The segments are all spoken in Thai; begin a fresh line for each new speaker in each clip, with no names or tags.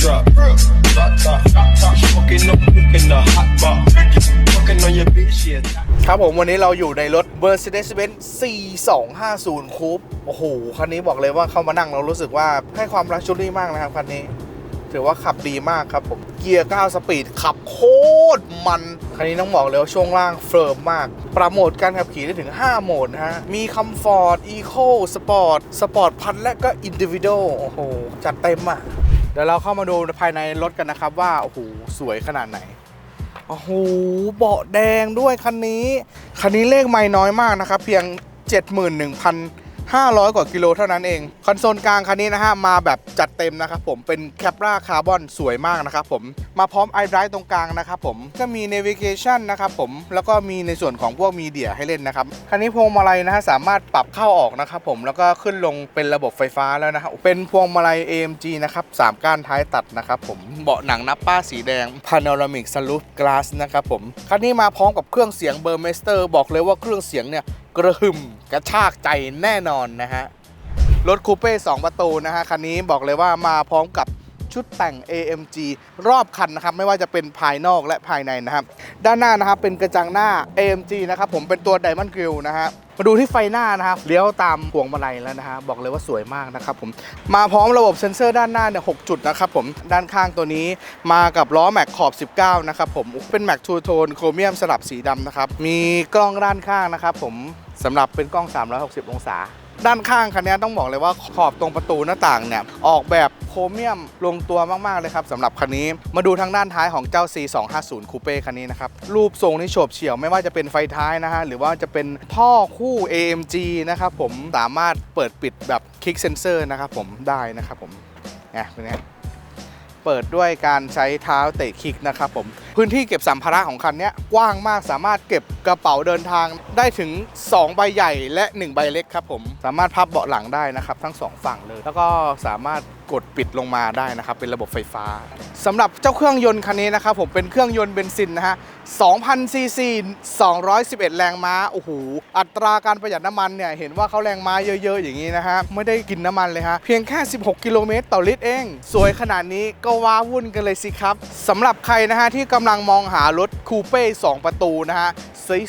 drop. Smoking up in the hot box. Fucking on your bitch, yeah.
ครับผมวันนี้เราอยู่ในรถ Mercedes-Benz C250 Coupe โอ้โห คันนี้บอกเลยว่าเข้ามานั่งเรารู้สึกว่าให้ความรักชุรี่มากนะครับคันนี้ ถือว่าขับดีมากครับผมเกียร์ 9 สปีด ขับโคตรมัน คันนี้ต้องบอกเลยว่าช่วงล่างเฟิร์มมาก ปรับโมดการขับขี่ได้ถึง 5 โหมดนะฮะ มีคัมฟอร์ตอีโคสปอร์ตสปอร์ตพันและก็อินดิวิโดโอ้โห จัดเต็มอะ เดี๋ยวเราเข้ามาดูภายในรถกันนะครับว่าโอ้โหสวยขนาดไหนโอ้โหเบาะแดงด้วยคันนี้ คันนี้เลขไม่น้อยมากนะครับ เพียง 500 กว่ากิโลเท่านั้นเอง คอนโซลกลางคันนี้นะฮะ มาแบบจัดเต็มนะครับผม เป็นแคปราคาร์บอนสวยมากนะครับผม มาพร้อมไอไดรตรงกลางนะครับผม ก็มี Navigation นะครับผม แล้วก็มีในส่วนของพวกมีเดียให้เล่นนะครับ คันนี้พวงมาลัยนะฮะสามารถปรับเข้าออกนะครับผม แล้วก็ขึ้นลงเป็นระบบไฟฟ้าแล้วนะครับเป็นพวงมาลัย AMG นะครับสามก้านท้ายตัดนะครับผม เบาะหนังนับป้าสีแดง Panoramic Sunroof Glass นะครับผม คันนี้มาพร้อมกับเครื่องเสียงเบอร์เมสเตอร์บอกเลยว่าเครื่องเสียงเนี่ยกระหึ่มกระชากใจแน่นอนนะฮะ รถคูเป้2ประตูนะฮะ คันนี้บอกเลยว่ามาพร้อมกับ ชุดแต่ง AMG รอบคันนะครับไม่ว่าจะเป็นภายนอกและภายในนะครับด้านหน้านะครับเป็นกระจังหน้า AMG นะครับผมเป็นตัว Diamond Grill นะฮะมาดูที่ไฟหน้านะครับเลี้ยวตามพวงมาลัยแล้วนะฮะบอกเลยว่าสวยมากนะครับผมมาพร้อมระบบเซ็นเซอร์ด้านหน้าเนี่ย6จุดนะครับผมด้านข้างตัวนี้มากับล้อแม็กขอบ 19 นะครับผมเป็นแม็กทูโทนโครเมียมสลับสีดำนะครับมีกล้องด้านข้างนะครับผมสำหรับเป็นกล้อง 360 องศา ด้านข้างคันนี้ต้องบอกเลยว่าขอบตรงประตูหน้าต่างเนี่ยออกแบบโครเมียมลงตัวมาก ๆ เลยครับสำหรับคันนี้มาดูทางด้านท้ายของเจ้า C250 Coupe คันนี้นะครับ รูปทรงนี่โฉบเฉี่ยวไม่ว่าจะเป็นไฟท้ายนะฮะ หรือว่าจะเป็นท่อคู่ AMG นะครับผมสามารถเปิดปิดแบบคลิกเซนเซอร์นะครับผมได้นะครับผมเนี่ยเป็นไง เปิดด้วยการใช้เท้าเตะคลิกนะครับผม พื้นที่เก็บสัมภาระของคันนี้กว้างมากสามารถเก็บกระเป๋าเดินทางได้ถึง 2 ใบใหญ่และ 1 ใบเล็กครับผมสามารถพับเบาะหลังได้นะครับ ทั้ง 2 ฝั่งเลย แล้วก็สามารถกดปิดลงมาได้นะครับ เป็นระบบไฟฟ้าสำหรับเจ้าเครื่องยนต์คันนี้นะครับผมเป็นเครื่องยนต์เบนซินนะฮะ2,000ซีซี211 แรงม้าโอ้โหอัตราการประหยัดน้ำมันเนี่ยเห็นว่าเขาแรงม้าเยอะ ๆ อย่างนี้นะฮะไม่ได้กินน้ำมันเลยฮะเพียงแค่ 16 กิโลเมตรต่อลิตรเอง สวยขนาดนี้ก็ว้าวุ่นกันเลยสิครับสำหรับใครนะฮะที่กำลังมองหารถคูเป้2 ประตูนะฮะ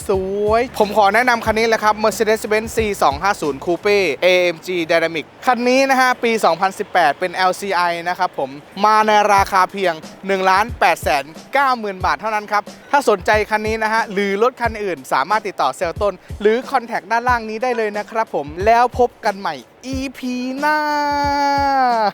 สวยๆ ผมขอแนะนำคันนี้เลยครับ Mercedes-Benz C250 Coupe AMG Dynamic คันนี้นะฮะ ปี 2018 เป็น LCI นะครับผม มาในราคาเพียง 1 8 9 0 0 0 0 บาทเท่านั้นครับ ถ้าสนใจคันนี้นะฮะ หรือรถคันอื่นสามารถติดต่อเซลล์ต้น หรือคอนแทคด้านล่างนี้ได้เลยนะครับผม แล้วพบกันใหม่ EP หน้า